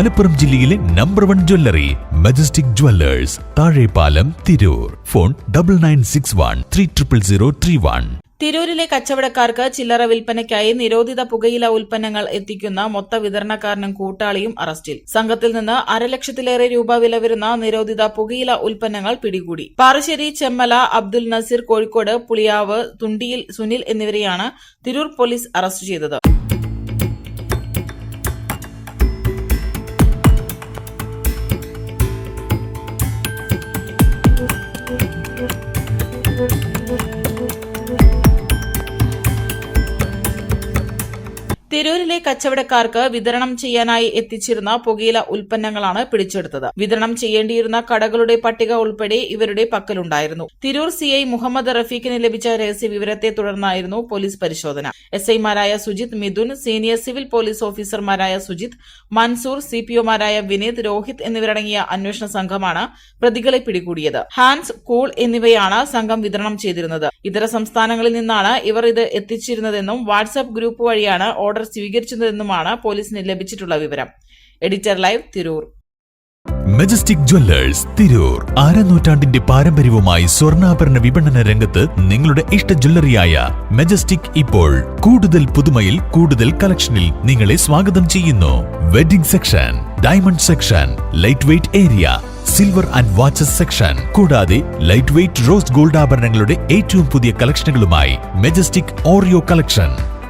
മലപ്പുറം ജില്ലയിലെ number one jewellery Majestic Jewellers Thazhepalam Tirur. Phone double nine six one three triple zero three one തിരൂരിലെ കച്ചവടക്കാർക്ക് ചില്ലറ വിൽപ്പനയ്ക്കായി നിരോധിത പുകയില ഉൽപ്പന്നങ്ങൾ എത്തിക്കുന്ന മൊത്ത വിതരണക്കാരനും കൂട്ടാളിയും അറസ്റ്റിൽ. സംഘത്തിൽ നിന്ന് അരലക്ഷത്തിലേറെ രൂപ വില വരുന്ന നിരോധിത പുകയില ഉൽപ്പന്നങ്ങൾ പിടികൂടി. പാറശ്ശേരി ചെമ്മല അബ്ദുൽ നസീർ കോഴിക്കോട് പുളിയാവ് തുണ്ടിയിൽ സുനിൽ എന്നിവരെയാണ് തിരൂർ പോലീസ് അറസ്റ്റ് ചെയ്തത്. തിരൂരിലെ കച്ചവടക്കാർക്ക് വിതരണം ചെയ്യാനായി എത്തിച്ചിരുന്ന പുകയില ഉൽപ്പന്നങ്ങളാണ് പിടിച്ചെടുത്തത്. വിതരണം ചെയ്യേണ്ടിയിരുന്ന കടകളുടെ പട്ടിക ഉൾപ്പെടെ ഇവരുടെ പക്കലുണ്ടായിരുന്നു. തിരൂർ സിഐ മുഹമ്മദ് റഫീഖിന് ലഭിച്ച രഹസ്യ വിവരത്തെ തുടർന്നായിരുന്നു പോലീസ് പരിശോധന. എസ് ഐമാരായ Sujith Mithun senior civil police ഓഫീസർമാരായ സുജിത് മൻസൂർ സി പി ഒമാരായ വിനീത് രോഹിത് എന്നിവരടങ്ങിയ അന്വേഷണ സംഘമാണ് പ്രതികളെ പിടികൂടിയത്. ഹാൻസ് കൂൾ എന്നിവയാണ് സംഘം വിതരണം ചെയ്തിരുന്നത്. ഇതര സംസ്ഥാനങ്ങളിൽ നിന്നാണ് ഇവർ ഇത് എത്തിച്ചിരുന്നതെന്നും വാട്സ്ആപ്പ് ഗ്രൂപ്പ് വഴിയാണ് ഓർഡർ സ്വീകരിച്ചതെന്നുമാണ് പോലീസിന് ലഭിച്ചിട്ടുള്ള വിവരം. Editor live Tirur. Majestic Jewellers Tirur. അരനൂറ്റാണ്ടിന്റെ പാരമ്പര്യവുമായി സ്വർണാഭരണ വിപണന രംഗത്ത് നിങ്ങളുടെ ഇഷ്ട ജ്വല്ലറിയായ മെജസ്റ്റിക് ഇപ്പോൾ കൂടുതൽ പുതുമയിൽ കൂടുതൽ കളക്ഷനിൽ നിങ്ങളെ സ്വാഗതം ചെയ്യുന്നു. Wedding section diamond section light weight area silver and watches section കൂടാതെ ലൈറ്റ് വെയ്റ്റ് റോസ് ഗോൾഡ് ആഭരണങ്ങളുടെ ഏറ്റവും പുതിയ കളക്ഷനുകളുമായി മെജസ്റ്റിക് ഓറിയോ കളക്ഷൻ